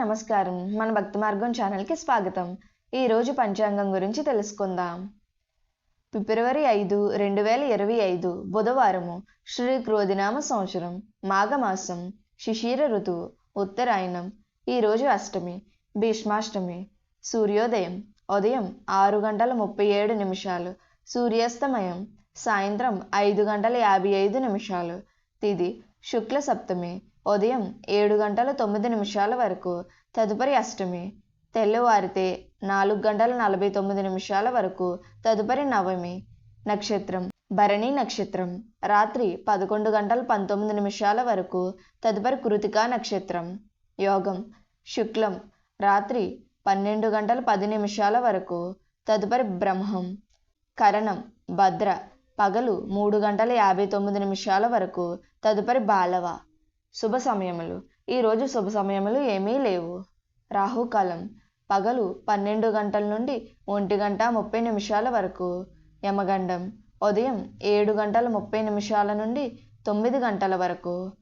నమస్కారం. మన భక్తి మార్గం ఛానల్కి స్వాగతం. ఈరోజు పంచాంగం గురించి తెలుసుకుందాం. ఫిబ్రవరి ఐదు రెండు వేల ఇరవై ఐదు బుధవారము శ్రీ క్రోధినామ సంవత్సరం మాఘమాసం శిశిర ఋతువు ఉత్తరాయణం ఈరోజు అష్టమి భీష్మాష్టమి సూర్యోదయం ఉదయం ఆరు గంటల ముప్పై ఏడు నిమిషాలు సూర్యాస్తమయం సాయంత్రం ఐదు గంటల యాభై ఐదు నిమిషాలు తిది శుక్ల సప్తమి ఉదయం ఏడు గంటల తొమ్మిది నిమిషాల వరకు తదుపరి అష్టమి తెల్లవారితే నాలుగు గంటల నలభై తొమ్మిది నిమిషాల వరకు తదుపరి నవమి నక్షత్రం భరణి నక్షత్రం. రాత్రి పదకొండు గంటల పంతొమ్మిది నిమిషాల వరకు తదుపరి కృతికా నక్షత్రం. యోగం శుక్లం. రాత్రి పన్నెండు గంటల పది నిమిషాల వరకు తదుపరి బ్రహ్మం. కరణం భద్ర. పగలు మూడు గంటల యాభై తొమ్మిది నిమిషాల వరకు తదుపరి బాలవ. శుభ సమయములు. ఈరోజు శుభ సమయములు ఏమీ లేవు. రాహుకాలం. పగలు పన్నెండు గంటల నుండి ఒంటి గంట ముప్పై నిమిషాల వరకు. యమగండం. ఉదయం ఏడు గంటల ముప్పై నిమిషాల నుండి తొమ్మిది గంటల వరకు.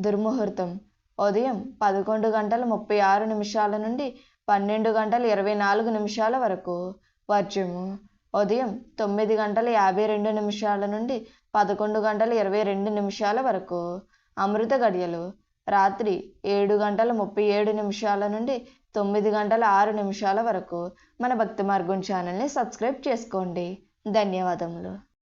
దుర్ముహూర్తం. ఉదయం పదకొండు గంటల ముప్పై ఆరు నిమిషాల నుండి పన్నెండు గంటల ఇరవై నాలుగు నిమిషాల వరకు. వర్జము ఉదయం తొమ్మిది గంటల యాభై రెండు నిమిషాల నుండి పదకొండు గంటల ఇరవై రెండు నిమిషాల వరకు. అమృత గడియలు. రాత్రి ఏడు గంటల ముప్పై ఏడు నిమిషాల నుండి తొమ్మిది గంటల ఆరు నిమిషాల వరకు మన భక్తి మార్గం ఛానల్ని సబ్స్క్రైబ్ చేసుకోండి. ధన్యవాదములు.